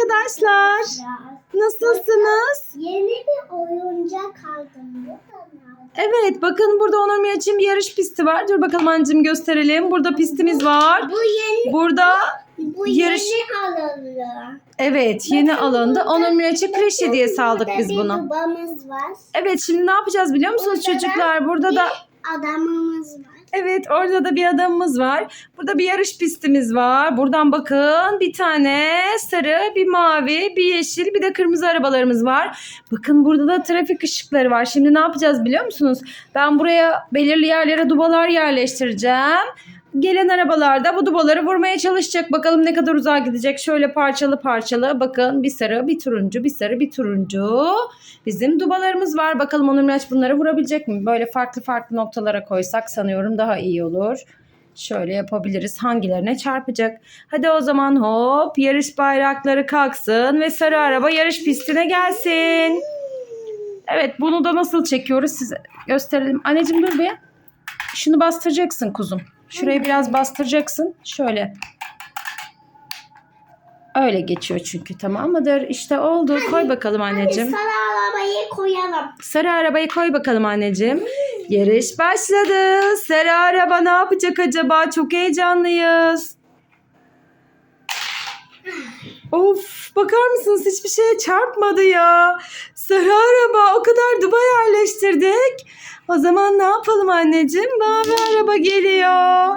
arkadaşlar. Nasılsınız? Yeni bir oyuncak aldım. Evet bakın burada Onur Miraç'ın bir yarış pisti var. Dur bakalım anneciğim gösterelim. Burada pistimiz var. Bu yeni Burada bu yarış- yeni alanı. evet yeni alanda Onur Miraç'a kreş hediyesi aldık Burada biz bunu. babamız var. Evet şimdi ne yapacağız biliyor musunuz Burada da çocuklar? Burada da adamımız var. Evet orada da bir adamımız var. Burada bir yarış pistimiz var. Buradan bakın bir tane sarı, bir mavi, bir yeşil, bir de kırmızı arabalarımız var. Bakın burada da trafik ışıkları var. Şimdi ne yapacağız biliyor musunuz? Ben buraya belirli yerlere dubalar yerleştireceğim. Gelen arabalarda bu dubaları vurmaya çalışacak. Bakalım ne kadar uzağa gidecek. Şöyle parçalı parçalı. Bakın bir sarı, bir turuncu, bir sarı, bir turuncu. Bizim dubalarımız var. Bakalım Onur Miraç bunları vurabilecek mi? Böyle farklı farklı noktalara koysak sanıyorum daha iyi olur. Şöyle yapabiliriz. Hangilerine çarpacak? Hadi o zaman hop yarış bayrakları kalksın ve sarı araba yarış pistine gelsin. Evet bunu da nasıl çekiyoruz size gösterelim. Anneciğim dur bir. Şunu bastıracaksın kuzum. Şurayı biraz bastıracaksın. Şöyle. Öyle geçiyor çünkü tamam mıdır? İşte oldu. Koy bakalım anneciğim. Sarı arabayı koyalım. Sarı arabayı koy bakalım anneciğim. Yarış başladı. Sarı araba ne yapacak acaba? Çok heyecanlıyız. Of bakar mısınız hiçbir şeye çarpmadı ya. Sarı araba o kadar duba yerleştirdik. O zaman ne yapalım anneciğim? Mavi araba geliyor.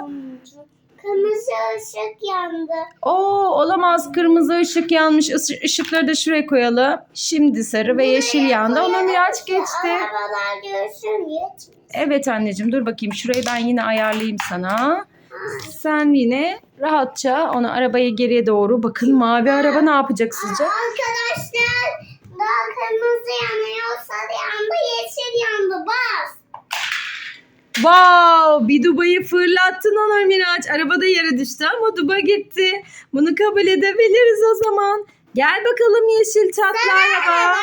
Kırmızı ışık yandı. Oo olamaz kırmızı ışık yanmış. Isı- Işıkları da şuraya koyalım. Şimdi sarı ve yeşil yandı. Ona miraç geçti. Arabalar görsün geçmiş. Evet anneciğim dur bakayım şurayı ben yine ayarlayayım sana. Sen yine rahatça onu arabayı geriye doğru bakın mavi araba ne yapacak sizce? Arkadaşlar daha kırmızı yanıyor, sarı yandı, yeşil yandı. Bas. Wow bir dubayı fırlattın Onur Miraç. Araba da yere düştü ama duba gitti. Bunu kabul edebiliriz o zaman. Gel bakalım yeşil tatlı araba.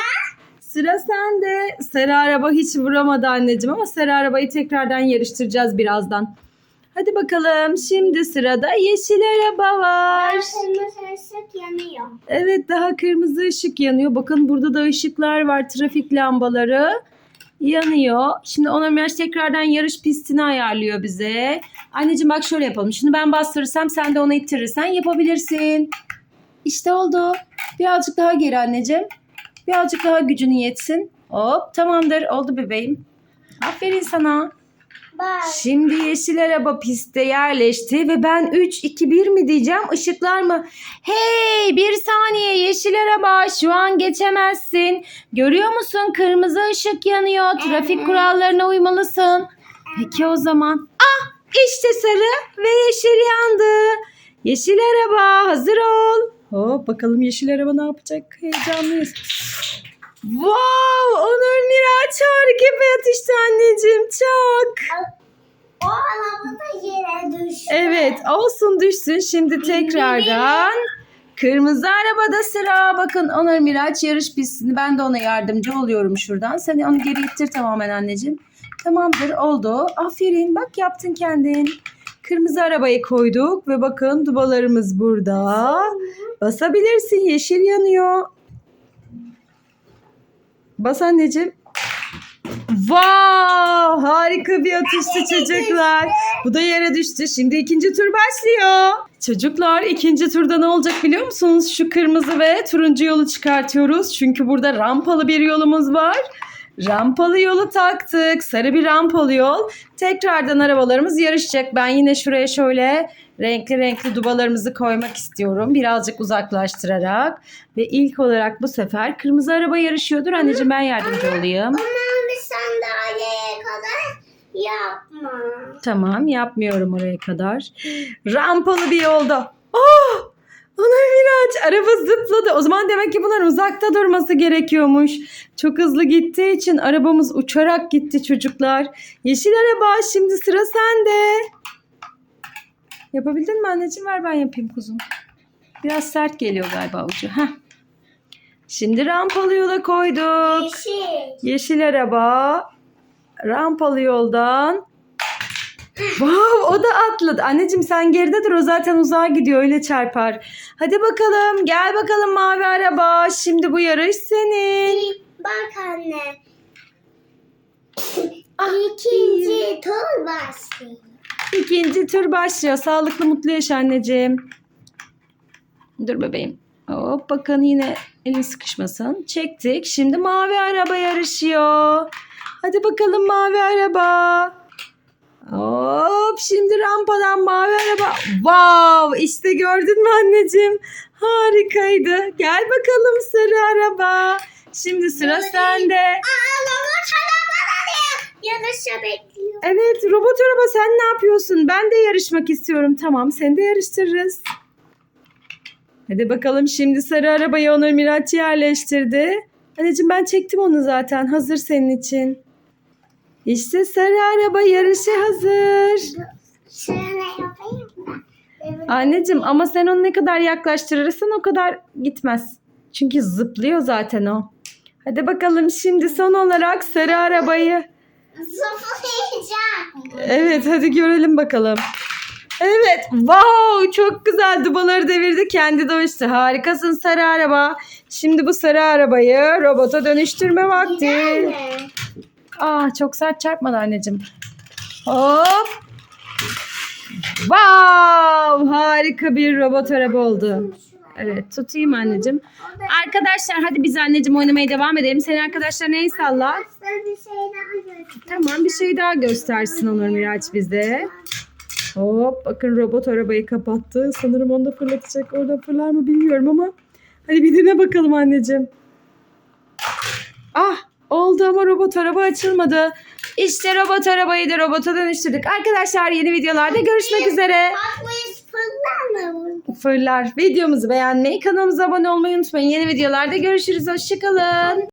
Sıra sende. Sarı araba hiç vuramadı anneciğim ama sarı arabayı tekrardan yarıştıracağız birazdan. Hadi bakalım şimdi sırada yeşil araba var. Kırmızı ışık yanıyor. Evet daha kırmızı ışık yanıyor. Bakın burada da ışıklar var. Trafik lambaları yanıyor. Şimdi Onur Miraç tekrardan yarış pistini ayarlıyor bize. Anneciğim bak şöyle yapalım. Şimdi ben bastırırsam sen de onu ittirirsen yapabilirsin. İşte oldu. Birazcık daha geri anneciğim. Birazcık daha gücünü yetsin. Hop tamamdır. Oldu bebeğim. Aferin sana. Şimdi yeşil araba piste yerleşti ve ben 3 2 1 mi diyeceğim? Işıklar mı? Hey, bir saniye yeşil araba şu an geçemezsin. Görüyor musun? Kırmızı ışık yanıyor. Trafik kurallarına uymalısın. Peki o zaman. Ah, işte sarı ve yeşil yandı. Yeşil araba hazır ol. Hop bakalım yeşil araba ne yapacak? Heyecanlıyız. Wow! Onur Miraç harika bir atıştı anneciğim. Çok. O araba da yere düştü. Evet olsun düşsün. Şimdi tekrardan kırmızı arabada sıra. Bakın Onur Miraç yarış pistini. Ben de ona yardımcı oluyorum şuradan. Sen onu geri ittir tamamen anneciğim. Tamamdır oldu. Aferin bak yaptın kendin. Kırmızı arabayı koyduk ve bakın dubalarımız burada. Basabilirsin yeşil yanıyor. Bas anneciğim. Wow! Harika bir atıştı çocuklar. Bu da yere düştü. Şimdi ikinci tur başlıyor. Çocuklar ikinci turda ne olacak biliyor musunuz? Şu kırmızı ve turuncu yolu çıkartıyoruz. Çünkü burada rampalı bir yolumuz var. Rampalı yolu taktık. Sarı bir rampalı yol. Tekrardan arabalarımız yarışacak. Ben yine şuraya şöyle renkli renkli dubalarımızı koymak istiyorum. Birazcık uzaklaştırarak. Ve ilk olarak bu sefer kırmızı araba yarışıyordur. Anneciğim ben yardımcı olayım. Ama bir sandalyeye kadar yapma. Tamam yapmıyorum oraya kadar. Rampalı bir yolda. Oh! Onur Miraç araba zıpladı. O zaman demek ki bunlar uzakta durması gerekiyormuş. Çok hızlı gittiği için arabamız uçarak gitti çocuklar. Yeşil araba şimdi sıra sende. Yapabildin mi anneciğim? Ver ben yapayım kuzum. Biraz sert geliyor galiba ucu. Heh. Şimdi rampalı yola koyduk. Yeşil. Yeşil araba rampalı yoldan Wow, o da atladı. Anneciğim sen geride dur o zaten uzağa gidiyor öyle çarpar. Hadi bakalım gel bakalım mavi araba. Şimdi bu yarış senin. Bak anne. Ah, İkinci tur başlıyor. İkinci tur başlıyor. Sağlıklı mutlu yaş anneciğim. Dur bebeğim. Hop bakın yine elin sıkışmasın. Çektik. Şimdi mavi araba yarışıyor. Hadi bakalım mavi araba. Hop şimdi rampadan mavi araba. Wow işte gördün mü anneciğim? Harikaydı. Gel bakalım sarı araba. Şimdi sıra sende. Aa yarışa bekliyor. Evet robot araba sen ne yapıyorsun? Ben de yarışmak istiyorum. Tamam seni de yarıştırırız. Hadi bakalım şimdi sarı arabayı Onur Miraç yerleştirdi. Anneciğim ben çektim onu zaten. Hazır senin için. İşte sarı araba yarışı hazır. Şöyle yapayım da. Evet. Anneciğim ama sen onu ne kadar yaklaştırırsan o kadar gitmez. Çünkü zıplıyor zaten o. Hadi bakalım şimdi son olarak sarı arabayı. Zıplayacak. Evet hadi görelim bakalım. Evet wow çok güzel dubaları devirdi kendi uçtu. Harikasın sarı araba. Şimdi bu sarı arabayı robota dönüştürme vakti. Aa çok sert çarpmadı anneciğim. Hop. Wow harika bir robot araba oldu. Evet tutayım anneciğim. Arkadaşlar hadi biz anneciğim oynamaya devam edelim. Senin arkadaşlarına el salla. Tamam bir şey daha göstersin Onur Miraç bize. Hop bakın robot arabayı kapattı. Sanırım onu da fırlatacak. Orada fırlar mı bilmiyorum ama. Hadi bir dene bakalım anneciğim. Ah oldu ama robot araba açılmadı. İşte robot arabayı da robota dönüştürdük. Arkadaşlar yeni videolarda görüşmek üzere. Fırlar. Videomuzu beğenmeyi, kanalımıza abone olmayı unutmayın. Yeni videolarda görüşürüz. Hoşçakalın.